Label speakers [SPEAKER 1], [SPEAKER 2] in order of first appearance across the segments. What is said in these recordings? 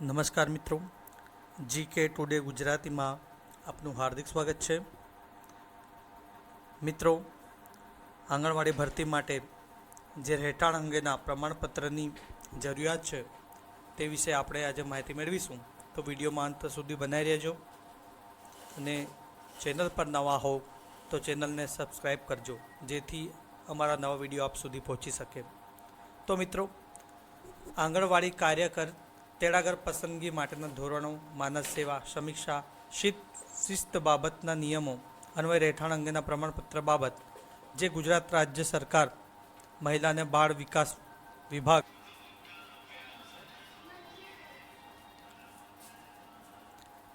[SPEAKER 1] નમસ્કાર મિત્રો. જી કે ટુડે ગુજરાતીમાં આપનું હાર્દિક સ્વાગત છે. મિત્રો, આંગણવાડી ભરતી માટે જે રહેઠાણ અંગેના પ્રમાણપત્રની જરૂરિયાત છે તે વિશે આપણે આજે માહિતી મેળવીશું. તો વિડીયોમાં અંત સુધી બનાવી રહેજો. અને ચેનલ પર નવા હો તો ચેનલને સબસ્ક્રાઈબ કરજો, જેથી અમારા નવા વીડિયો આપ સુધી પહોંચી શકે. તો મિત્રો, આંગણવાડી કાર્યકર તેડાગર પસંદગી માટેના ધોરણો, માનસ સેવા, સમીક્ષા, શિત, શિસ્ત બાબતના નિયમો, અન્વય રહેઠાણ અંગેના પ્રમાણપત્ર બાબત, જે ગુજરાત રાજ્ય સરકાર, મહિલા અને બાળ વિકાસ વિભાગ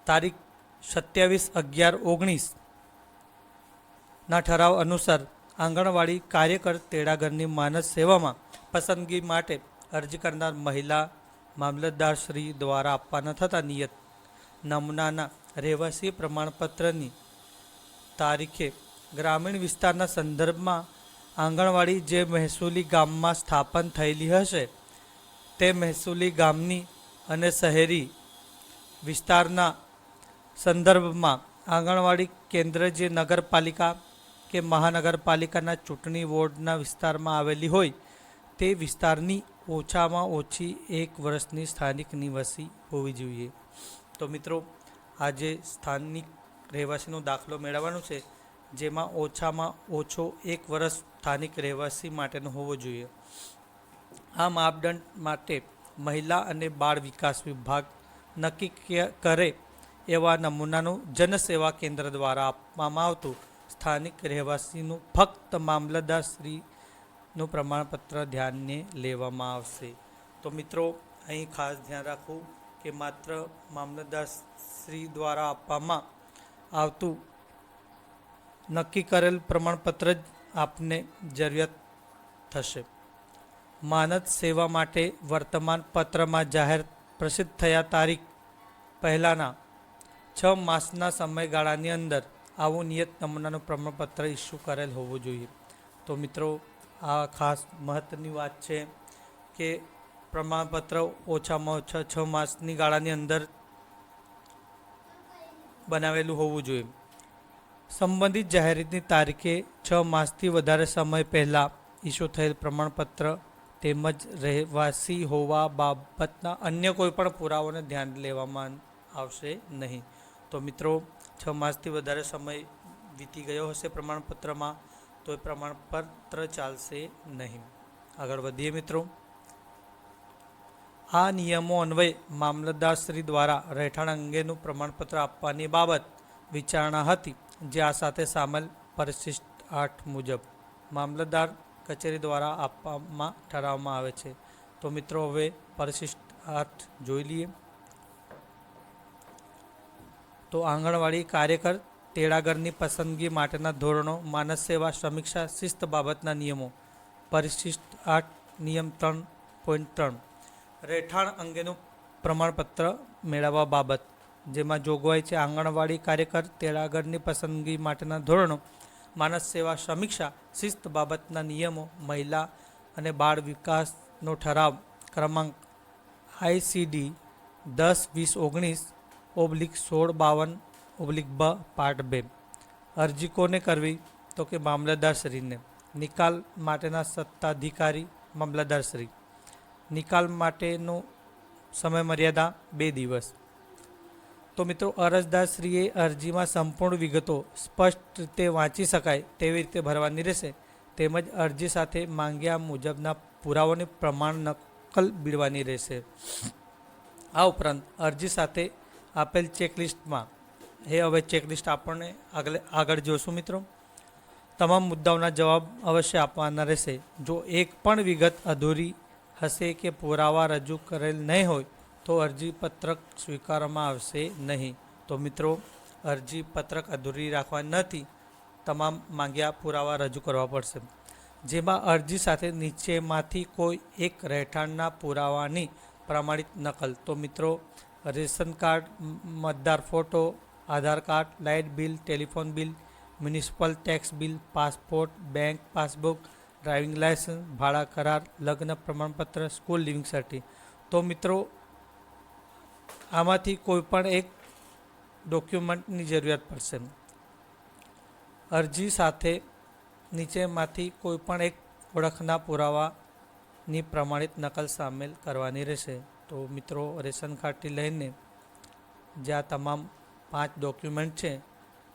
[SPEAKER 1] તારીખ સત્યાવીસ અગિયાર ઓગણીસના ઠરાવ અનુસાર આંગણવાડી કાર્યકર તેડાગરની માનસ સેવામાં પસંદગી માટે અરજી કરનાર મહિલા મામલતદાર શ્રી દ્વારા આપવાના થતા નિયત નમૂનાના રહેવાસી પ્રમાણપત્રની તારીખે ગ્રામીણ વિસ્તારના સંદર્ભમાં આંગણવાડી જે મહેસૂલી ગામમાં સ્થાપન થયેલી હશે, તે મહેસૂલી ગામની અને શહેરી વિસ્તારના સંદર્ભમાં આંગણવાડી કેન્દ્ર જે નગરપાલિકા કે મહાનગરપાલિકાના ચૂંટણી વોર્ડના વિસ્તારમાં આવેલી હોય, તે વિસ્તારની ઓછામાં ઓછી એક વર્ષની સ્થાનિક નિવાસી હોવી જોઈએ. તો મિત્રો, આજે સ્થાનિક રહેવાસીનો દાખલો મેળવવાનો છે, જેમાં ઓછામાં ઓછો એક વર્ષ સ્થાનિક રહેવાસી માટેનો હોવો જોઈએ. આ માપદંડ માટે મહિલા અને બાળ વિકાસ વિભાગ નક્કી કરે એવા નમૂનાનું જનસેવા કેન્દ્ર દ્વારા આપવામાં આવતું સ્થાનિક રહેવાસીનું ફક્ત મામલતદાર શ્રીનું પ્રમાણપત્ર ધ્યાનને લેવામાં આવશે. તો મિત્રો, અહીં ખાસ ધ્યાન રાખવું કે માત્ર મામલતદાર શ્રી દ્વારા આપવામાં આવતું નક્કી કરેલ પ્રમાણપત્ર જ આપને જરૂરિયાત થશે. માનદ સેવા માટે વર્તમાન પત્રમાં જાહેર પ્રસિદ્ધ થયા તારીખ પહેલાંના છ માસના સમયગાળાની અંદર આવું નિયત નમૂનાનું પ્રમાણપત્ર ઇસ્યુ કરેલ હોવું જોઈએ. તો મિત્રો આ ખાસ મહત્ત્વની વાત છે કે પ્રમાણપત્ર ઓછામાં ઓછા છ માસની ગાળાની અંદર બનાવેલું હોવું જોઈએ. સંબંધિત જાહેરાતની તારીખે છ માસથી વધારે સમય પહેલાં ઇસ્યુ થયેલ પ્રમાણપત્ર તેમજ રહેવાસી હોવા બાબતના અન્ય કોઈપણ પુરાવાને ધ્યાન લેવામાં આવશે નહીં. તો મિત્રો, છ માસથી વધારે સમય વીતી ગયો હશે પ્રમાણપત્રમાં. તો એ પ્રમાણપત્ર ચાલશે નહીં. આગળ વધીએ મિત્રો. આ નિયમો અન્વયે મામલતદારશ્રી દ્વારા રહેઠાણ અંગેનું પ્રમાણપત્ર આપવાની બાબત વિચારણા હતી, જે આ સાથે સામેલ પરિશિષ્ટ આઠ મુજબ મામલતદાર કચેરી દ્વારા આપવામાં ઠરાવવામાં આવે છે. તો મિત્રો, હવે પરિશિષ્ટ આઠ જોઈ લઈએ. તો આંગણવાડી કાર્યકર તેડાગરની પસંદગી માટેના ધોરણો, માનસ સેવા, સમીક્ષા, શિસ્ત બાબતના નિયમો. પરિશિષ્ટ આઠ, નિયમ ત્રણ પોઈન્ટ ત્રણ. રહેઠાણ અંગેનું પ્રમાણપત્ર મેળવવા બાબત. જેમાં જોગવાઈ છે આંગણવાડી કાર્યકર, તેડાગરની પસંદગી માટેના ધોરણો, માનસ સેવા, સમીક્ષા, શિસ્ત બાબતના નિયમો, મહિલા અને બાળ વિકાસનો ઠરાવ. ક્રમાંક આઈસીડી દસ, વીસ, ઓગણીસ, ઓબ્લિક સોળ, બાવન ઓબ્લિક બ પાર્ટ બે. અરજી કોને કરવી? તો કે મામલતદારશ્રીને નિકાલ માટેના સત્તાધિકારી મામલતદારશ્રી નિકાલ માટેનો સમય મર્યાદા બે દિવસ. તો મિત્રો અરજદારશ્રીએ અરજીમાં સંપૂર્ણ વિગતો સ્પષ્ટ રીતે વાંચી શકાય તેવી રીતે ભરવાની રહેશે. તેમજ અરજી સાથે માંગ્યા મુજબના પુરાવાની પ્રમાણ નકલ બીડવાની રહેશે. આ ઉપરાંત અરજી સાથે આપેલ ચેકલિસ્ટમાં એ હવે ચેકલિસ્ટ આપણને આગળ આગળ જોશું મિત્રો. તમામ મુદ્દાઓના જવાબ અવશ્ય આપવાના રહેશે. જો એક પણ વિગત અધૂરી હશે કે પુરાવા રજૂ કરેલ નહીં હોય, તો અરજીપત્રક સ્વીકારવામાં આવશે નહીં. તો મિત્રો અરજી પત્રક અધૂરી રાખવાની નથી. તમામ માંગ્યા પુરાવા રજૂ કરવા પડશે. જેમાં અરજી સાથે નીચેમાંથી કોઈ એક રહેઠાણના પુરાવાની પ્રમાણિત નકલ. તો મિત્રો, રેશન કાર્ડ મતદાર photo Aadhaar card light bill telephone bill municipal tax bill passport bank passbook driving licence ભાડા કરાર લગ્ન પ્રમાણપત્ર સ્કૂલ લિવિંગ સર્ટી તો મિત્રો આમાંથી કોઈ પણ એક ડોક્યુમેન્ટની જરૂરિયાત પડશે અરજી સાથે નીચેમાંથી કોઈ પણ એક ઓળખના પુરાવાની પ્રમાણિત નકલ સામેલ કરવાની રહેશે તો મિત્રો રેશન કાર્ડથી લઈને જે આ તમામ પાંચ ડોક્યુમેન્ટ છે,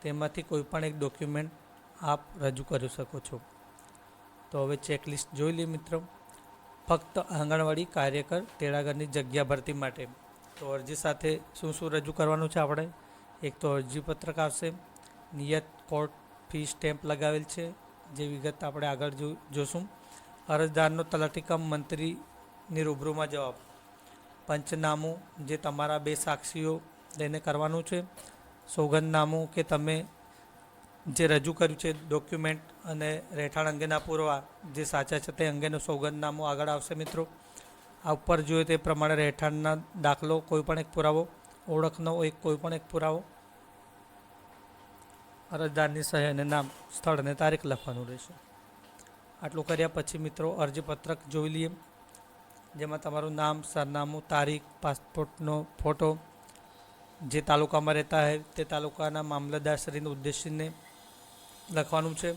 [SPEAKER 1] તેમાંથી કોઈ પણ એક ડોક્યુમેન્ટ આપ રજૂ કરી શકો છો. તો હવે ચેકલિસ્ટ જોઈ લઈએ મિત્રો. ફક્ત આંગણવાડી કાર્યકર તેડાગરની જગ્યા ભરતી માટે. તો અરજી સાથે શું શું રજૂ કરવાનું છે આપણે? એક તો અરજીપત્રક આવશે. નિયત કોર્ટ ફી સ્ટેમ્પ લગાવેલ છે, જે વિગત આપણે આગળ જોશું. અરજદારનો તલાટીકમ મંત્રીની રૂબરૂમાં જવાબ. પંચનામું, જે તમારા બે સાક્ષીઓ લઈને કરવાનું છે. સોગંદનામું કે તમે જે રજૂ કર્યું છે ડોક્યુમેન્ટ અને રહેઠાણ અંગેના પુરાવા જે સાચા છે તે અંગેનું સોગંદનામું આગળ આવશે મિત્રો. આ ઉપર જોઈએ તે પ્રમાણે રહેઠાણના દાખલો કોઈ પણ એક પુરાવો, ઓળખનો એક કોઈ પણ એક પુરાવો. અરજદારની સહી અને નામ, સ્થળ અને તારીખ લખવાનું રહેશે. આટલું કર્યા પછી મિત્રો અરજીપત્રક જોઈ લઈએ. જેમાં તમારું નામ, સરનામું, તારીખ, પાસપોર્ટનો ફોટો જે તાલુકામાં રહેતા હોય તે તાલુકાના મામલતદારશ્રીને ઉદ્દેશીને લખવાનું છે.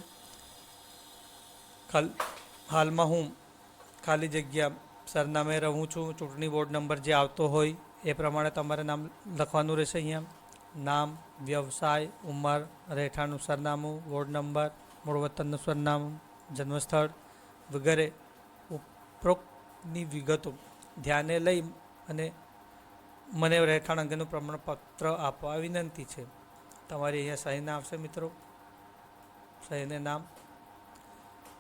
[SPEAKER 1] ખાલ હાલમાં હું ખાલી જગ્યા સરનામે રહું છું. ચૂંટણી બોર્ડ નંબર જે આવતો હોય એ પ્રમાણે તમારે નામ લખવાનું રહેશે અહીંયા. નામ, વ્યવસાય, ઉંમર, રહેઠાણનું સરનામું, વોર્ડ નંબર, મૂળ વતનનું સરનામું, જન્મસ્થળ વગેરે ઉપરોક્તની વિગતો ધ્યાને લઈ અને મને રહેઠાણ અંગેનું પ્રમાણપત્ર આપવા વિનંતી છે. તમારી અહીંયા સહીના આવશે મિત્રો. સહીને નામ.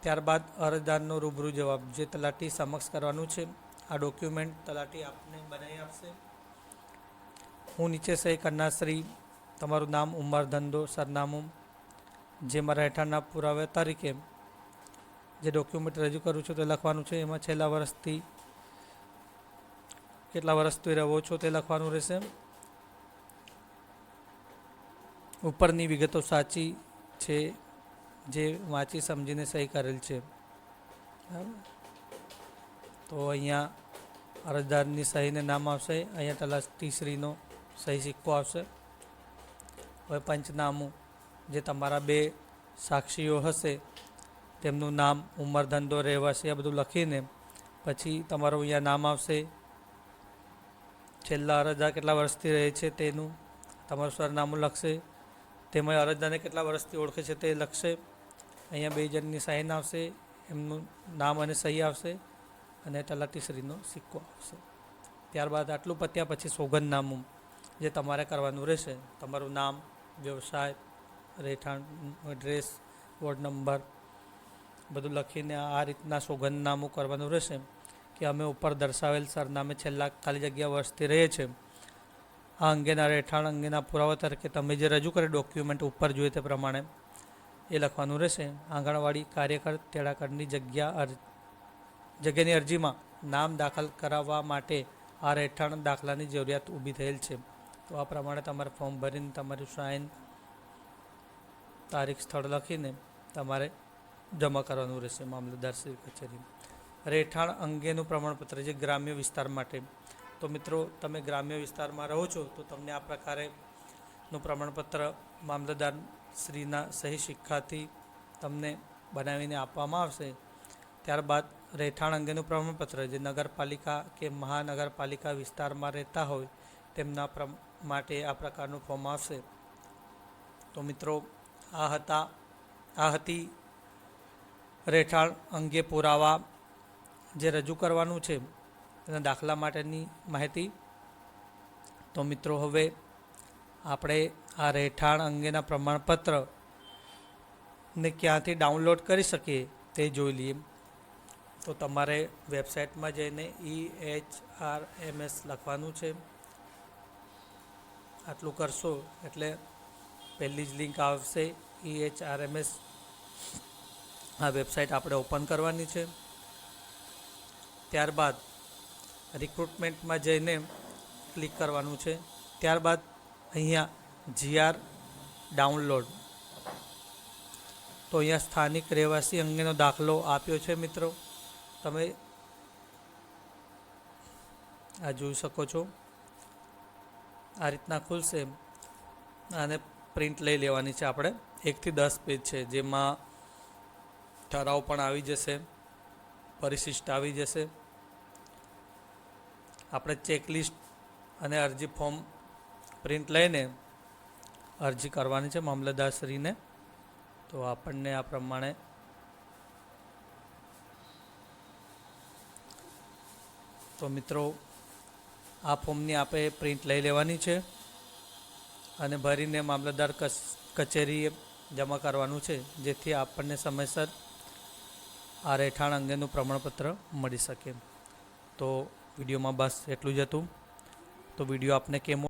[SPEAKER 1] ત્યારબાદ અરજદારનો રૂબરૂ જવાબ. જે તલાટી સમક્ષ કરવાનું છે. આ ડોક્યુમેન્ટ તલાટી આપને બનાવી આપશે. હું નીચે સહી કરનાર શ્રી, તમારું નામ ઉંમર, ધંધો, સરનામું જેમાં રહેઠાણના પુરાવા તરીકે જે ડોક્યુમેન્ટ રજૂ કરું છું તે લખવાનું છે. એમાં છેલ્લા વર્ષથી કેટલા વર્ષથી રહો છો તે લખવાનું રહેશે. ઉપરની વિગતો સાચી છે, જે વાંચી સમજીને સહી કરેલ છે. તો અહીંયા અરજદારની સહીને નામ આવશે. અહીંયા તલાટીશ્રીનો સહી સિક્કો આવશે. હવે પંચનામું. જે તમારા બે સાક્ષીઓ હશે, તેમનું નામ ઉંમર ધંધો રહેવાસી આ બધું લખીને પછી તમારું અહીંયા નામ આવશે. છેલ્લા અરજદાર કેટલા વર્ષથી રહે છે તેનું તમારું સરનામું લખશે. તેમજ અરજદારને કેટલા વર્ષથી ઓળખે છે તે લખશે. અહીંયા બે જણની સાઇન આવશે, એમનું નામ અને સહી આવશે અને તલાટીશ્રીનો સિક્કો આવશે. ત્યારબાદ આટલું પત્યા પછી સોગંદનામું જે તમારે કરવાનું રહેશે. તમારું નામ, વ્યવસાય, રહેઠાણ, એડ્રેસ, વોર્ડ નંબર બધું લખીને આ રીતના સોગંદનામું કરવાનું રહેશે. કે અમે ઉપર દર્શાવેલ સરનામે છેલ્લા ખાલી જગ્યા વર્ષથી રહીએ છીએ. આ અંગેના રહેઠાણ અંગેના પુરાવા તરીકે તમે જે રજૂ કરે ડોક્યુમેન્ટ ઉપર જોઈએ તે પ્રમાણે એ લખવાનું રહેશે. આંગણવાડી કાર્યકર તેડાકરની જગ્યા અર, જગ્યાની અરજીમાં નામ દાખલ કરાવવા માટે આ રહેઠાણ દાખલાની જરૂરિયાત ઊભી થયેલ છે. તો આ પ્રમાણે તમારે ફોર્મ ભરીને તમારું સાઇન તારીખ સ્થળ લખીને તમારે જમા કરવાનું રહેશે. મામલતદાર શ્રી કચેરી. રહેઠાણ અંગેનું પ્રમાણપત્ર જે ગ્રામ્ય વિસ્તાર માટે. તો મિત્રો, તમે ગ્રામ્ય વિસ્તારમાં રહો છો, તો તમને આ પ્રકારેનું પ્રમાણપત્ર મામલતદાર શ્રીના સહી શિક્ષાથી તમને બનાવીને આપવામાં આવશે. ત્યારબાદ રહેઠાણ અંગેનું પ્રમાણપત્ર જે નગરપાલિકા કે મહાનગરપાલિકા વિસ્તારમાં રહેતા હોય, તેમના માટે આ પ્રકારનું ફોર્મ આવશે. તો મિત્રો, આ હતા, આ હતી રહેઠાણ અંગે પુરાવા જે રજૂ કરવાનું છે, એના દાખલા માટેની માહિતી. તો મિત્રો, હવે આપણે આ રહેઠાણ અંગેના પ્રમાણપત્ર ને ક્યાંથી ડાઉનલોડ કરી શકીએ તે જોઈ લઈએ. તો તમારે વેબસાઇટમાં જઈને E H R M S લખવાનું છે. આટલું કરશો એટલે પહેલી જ લિંક આવશે E H R M S આ વેબસાઇટ આપણે ઓપન કરવાની છે. ત્યારબાદ રિક્રુટમેન્ટમાં જઈને ક્લિક કરવાનું છે. ત્યારબાદ અહીંયા જીઆર ડાઉનલોડ. તો અહીંયા સ્થાનિક રહેવાસી અંગેનો દાખલો આપ્યો છે મિત્રો. તમે આ જોઈ શકો છો. આ રીતના ખુલશે. અને પ્રિન્ટ લઈ લેવાની છે આપણે. એકથી દસ પેજ છે, જેમાં ઠરાવ પણ આવી જશે. પરિશિષ્ટ આવી જશે. આપણે ચેકલિસ્ટ અને અરજી ફોર્મ પ્રિન્ટ લઈને અરજી કરવાની છે મામલતદારશ્રીને. તો આપણને આ પ્રમાણે તો મિત્રો, આ ફોર્મની આપણે પ્રિન્ટ લઈ લેવાની છે અને ભરીને મામલતદાર કચેરીએ જમા કરવાનું છે, જેથી આપણને સમયસર આ રહેઠાણ અંગેનું પ્રમાણપત્ર મળી શકે. તો વિડીયોમાં બસ એટલું જ હતું. તો વીડિયો આપને કેમ